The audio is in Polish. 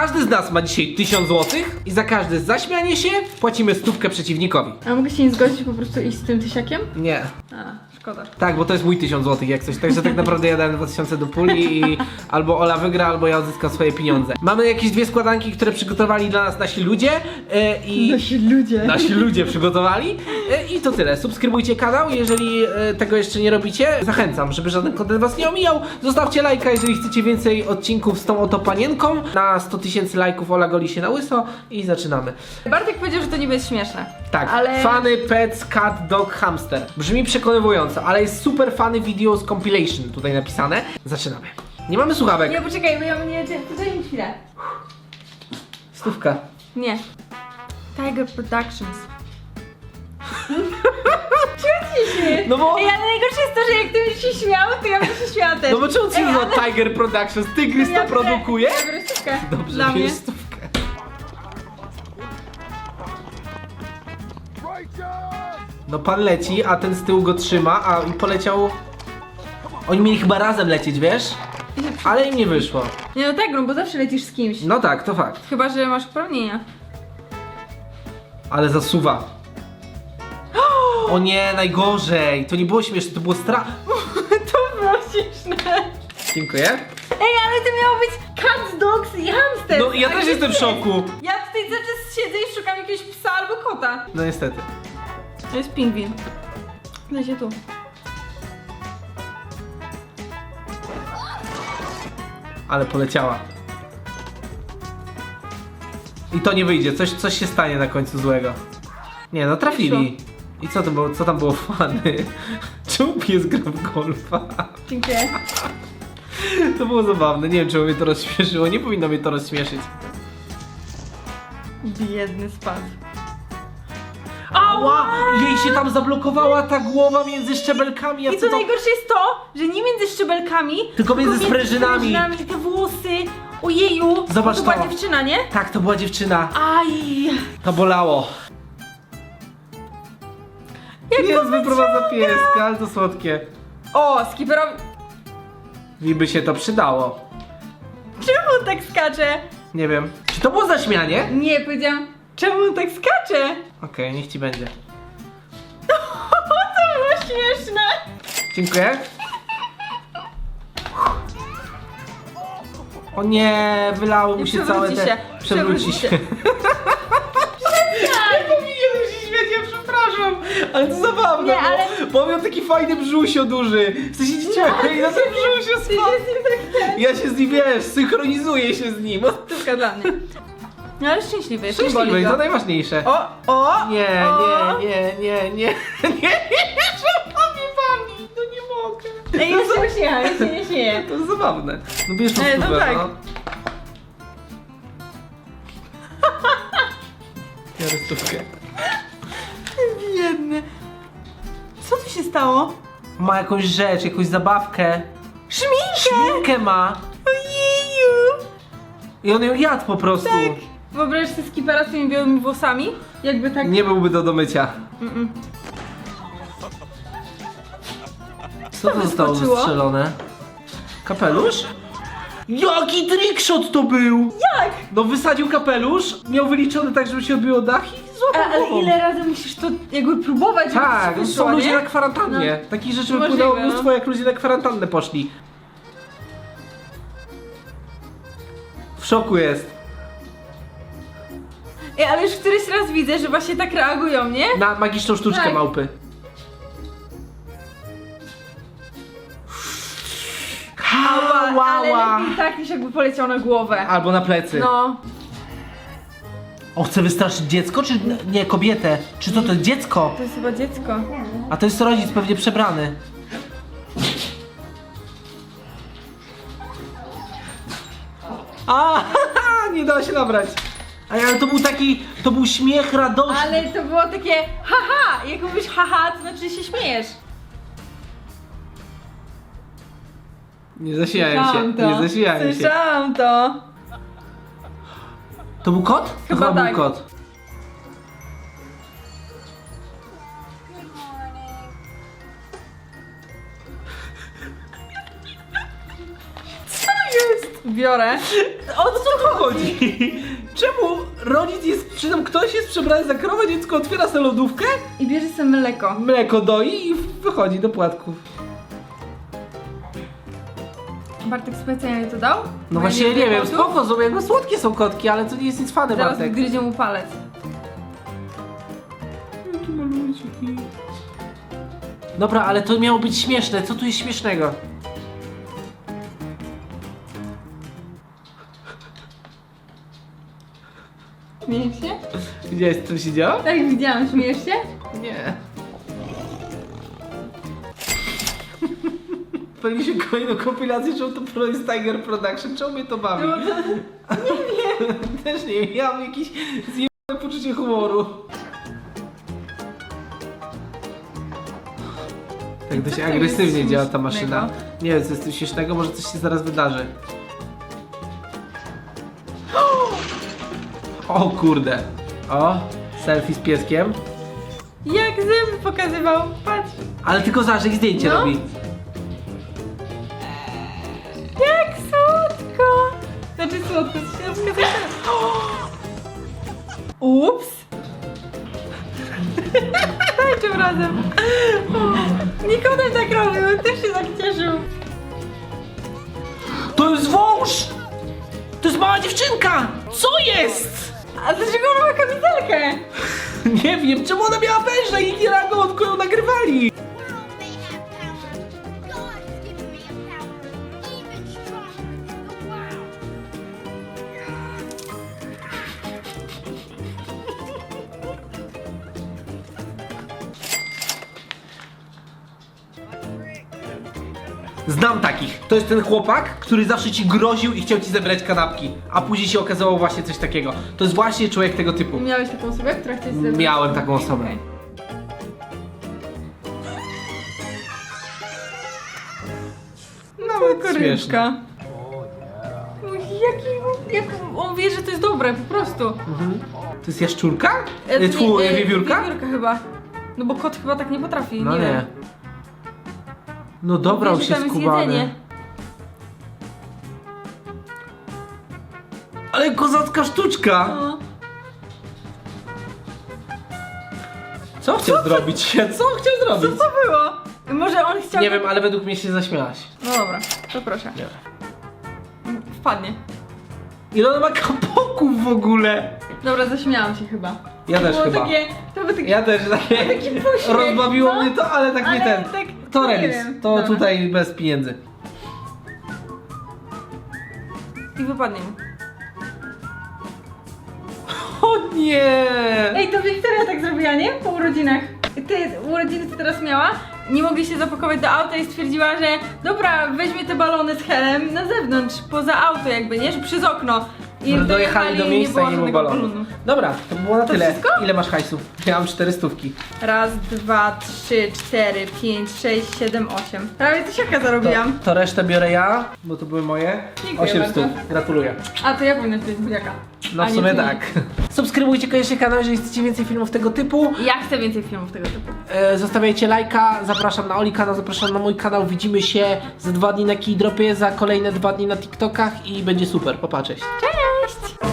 Każdy z nas ma dzisiaj 1000 zł i za każde zaśmianie się płacimy stówkę przeciwnikowi. A mogę się nie zgodzić po prostu iść z tym tysiakiem? Nie. A, szkoda. Tak, bo to jest mój 1000 zł jak coś, także tak naprawdę ja dałem 2000 do puli i albo Ola wygra, albo ja odzyskam swoje pieniądze. Mamy jakieś dwie składanki, które przygotowali dla nas nasi ludzie e, i... Nasi ludzie. Nasi ludzie przygotowali E, i to tyle. Subskrybujcie kanał, jeżeli e, tego jeszcze nie robicie. Zachęcam, żeby żaden kontent was nie omijał. Zostawcie lajka, jeżeli chcecie więcej odcinków z tą oto panienką. Na 100 tysięcy lajków Ola goli się na łyso i zaczynamy. Bartek powiedział, że to niby jest śmieszne. Tak, ale... funny pets, cat, dog, hamster. Brzmi ale jest super funny videos compilation tutaj napisane. Zaczynamy. Nie mamy słuchawek. Nie, poczekaj, bo ja mnie... Poczekaj mi chwilę. Stówka. Nie. Tiger Productions. Czemu się? No bo- Ej, ale najgorsze jest to, że jak ty byś się śmiał, to ja bym się śmiała też. No bo czemu ci Ej, nazywa ale- Tiger Productions? Tygrys Ja to produkuje? Ja biorę stówkę. Dobrze, Dla mnie. bierz No pan leci, a ten z tyłu go trzyma, a i poleciał... Oni mieli chyba razem lecieć, wiesz? Ale im nie wyszło. Nie no tak, no bo zawsze lecisz z kimś. No tak, to fakt. Chyba, że masz uprawnienia. Ale zasuwa. O nie, najgorzej. To nie było śmieszne, to było stra... to było śmieszne. Dziękuję. Ej, ale to miało być cat, dogs i hamster. No ja a też jestem w szoku. Ja tutaj cały czas siedzę i szukam jakiegoś psa albo kota. No niestety. To jest pingwin. Daj się tu. Ale poleciała. I to nie wyjdzie, coś, coś się stanie na końcu złego. Nie, no trafili. I co to było, co tam było fany? Czemu pies gra w golfa? Dziękuję. To było zabawne, nie wiem czemu mnie to rozśmieszyło, nie powinno mnie to rozśmieszyć. Biedny spadł. Ała! Jej się tam zablokowała ta głowa między szczebelkami, a I co co to... najgorsze jest to, że nie między szczebelkami, Tylko między sprężynami. sprężynami, te włosy. Ojeju. Zobacz to była to. dziewczyna, nie? Tak, to była dziewczyna. Aj. To bolało. Jak Pies wyprowadza wyciąga? pieska, ale to słodkie. O, skiperowi. Mi by się to przydało. Czemu on tak skacze? Nie wiem. Czy to było zaśmianie? Nie, powiedziałam, czemu on tak skacze? Okej, niech ci będzie. to było śmieszne. Dziękuję. O nie, wylało mu Nie się przewróci całe te... się, Przewróci przewróci się. Nie powinienem się śmiać, ja przepraszam. Ale to zabawne, Nie, bo, ale- bo on miał taki fajny brzusio duży. W sensie dzieciak i na tym brzusio Ty spadł. się z nim tak. Ja się z nim, wiesz, synchronizuję się z nim. Stówka dla mnie. No ale szczęśliwy jest, nie Szczęśliwy, to go. najważniejsze. O, o, Nie, o. nie, nie, nie, nie, nie, że pan mnie bawi, to nie mogę. Ej, ja się nie śmieję, ja się nie śmieję. To jest zabawne. No bierz tą Ej, no stówę, tak. no. Biorę stówkę. Biedny. Co tu się stało? Ma jakąś rzecz, jakąś zabawkę. Szminkę! Szminkę ma. Ojeju! I on ją jadł po prostu. Tak. Wyobraź sobie skipera z tymi białymi włosami? Jakby tak... Nie byłby do domycia. Mm-mm. Co to zostało wyskoczyło? wystrzelone? Kapelusz? Jaki trickshot to był! Jak? No wysadził kapelusz, miał wyliczony tak, żeby się odbiło dach i A, złapał ale głową. ile razy musisz to jakby próbować, żeby Tak, ci są wyszło, ludzie nie? na kwarantannie. Takich rzeczy Możliwe, wypłynęło no. mnóstwo, jak ludzie na kwarantannę poszli. W szoku jest. Ej, ale już któryś raz widzę, że właśnie tak reagują, nie? Na magiczną sztuczkę Tak. małpy. Ała, ale Ała. lepiej tak niż jakby poleciał na głowę. Albo na plecy. No. On chce wystraszyć dziecko, czy nie, kobietę? Czy to to dziecko? To jest chyba dziecko. A to jest rodzic pewnie przebrany. A, nie dało się nabrać. Ej, ale to był taki, to był śmiech radości. Ale to było takie haha! Jak mówisz haha, to znaczy się śmiejesz. Nie zaśmiałem się, Słyszałam to. nie zaśmiałem się. Słyszałam to. To był kot? To Chyba chyba tak. był kot. Co jest? biorę. O co tu chodzi? Rodzic jest, czy tam ktoś jest przebrany za krowę, dziecko otwiera sobie lodówkę, I bierze sobie mleko. mleko doi i wychodzi do płatków. Bartek specjalnie to dał? No Bo właśnie, ja nie wiem, spoko, są jakby słodkie są kotki, ale to nie jest nic fany, Zaraz Bartek. gryzie mu palec. Dobra, ale to miało być śmieszne, co tu jest śmiesznego? Śmiejesz się? Widziałeś co się działo? Tak, widziałam. Śmiejesz się? Nie. Powinniśmy kolejną kompilację, czemu to Pro jest Tiger Production, czemu mnie to bawi? No to... Też nie wiem, ja mam jakieś zjebane poczucie humoru. Tak dość co to agresywnie działa ta maszyna. śmiesznego? Nie wiem, co jest tu śmiesznego, może coś się zaraz wydarzy. O kurde. O, selfie z pieskiem. Jak zęby pokazywał. Patrz. Ale tylko zobacz, jak zdjęcie No. robi. Jak słodko. Znaczy słodko, na przykład... Ups. Tańczą razem. O, Nikodem tak robił, on też się tak cieszył. To jest wąż! To jest mała dziewczynka! Co jest? A dlaczego on ma kamizelkę? Nie wiem, czemu ona miała węża i nikt nie reagował, tylko ją nagrywali. Znam takich. To jest ten chłopak, który zawsze ci groził i chciał ci zebrać kanapki, a później się okazało właśnie coś takiego. To jest właśnie człowiek tego typu. Miałeś taką osobę, która chce sobie... Miałem taką osobę. Okej. Mała koryczka. Oj, Jaki, jak on wie, że to jest dobre, po prostu. Mhm. To jest jaszczurka? E, Tfu, nie, e, wiewiórka? Wiewiórka chyba. No bo kot chyba tak nie potrafi, No nie, nie. No dobrał Wie, że się tam jest skubany. jedzenie. Ale kozacka sztuczka! No. Co chciał zrobić? Co chciał Co zrobić? to było? Może on chciał... Nie wiem, ale według mnie się zaśmiałaś. No dobra, to proszę. Nie. Wpadnie. Ile ona ma w ogóle? Dobra, zaśmiałam się chyba. Ja to też było chyba. Takie, to było takie... Ja też Taki puśmiech, rozbawiło no. mnie to, ale tak nie Ale ten. tak, to nie remis. To Dobra. tutaj bez pieniędzy. I wypadnie mu. O nie! Ej, to Wiktoria tak zrobiła, nie? Po urodzinach. Ty urodziny co teraz miała? Nie mogli się zapakować do auta i stwierdziła, że dobra, weźmie te balony z helem na zewnątrz, poza auto jakby, nie? Że przez okno. I No, Dojechali do miejsca i nie było żadnego balonu. Dobra, to było na tyle. wszystko? Ile masz hajsu? Ja mam cztery stówki. Raz, dwa, trzy, cztery, pięć, sześć, siedem, osiem. Prawie tysiaka To, zarobiłam. to resztę biorę ja, bo to były moje. Dziękuję 8 bardzo. stów. Gratuluję. A to ja powinna być buziaka. No w sumie tak. Subskrybujcie koniecznie kanał, jeżeli chcecie więcej filmów tego typu. Ja chcę więcej filmów tego typu. E, Zostawiajcie lajka, zapraszam na Oli kanał, zapraszam na mój kanał. Widzimy się za dwa dni na Keydropie, za kolejne dwa dni na TikTokach i będzie super. Popatrzeć. Cześć!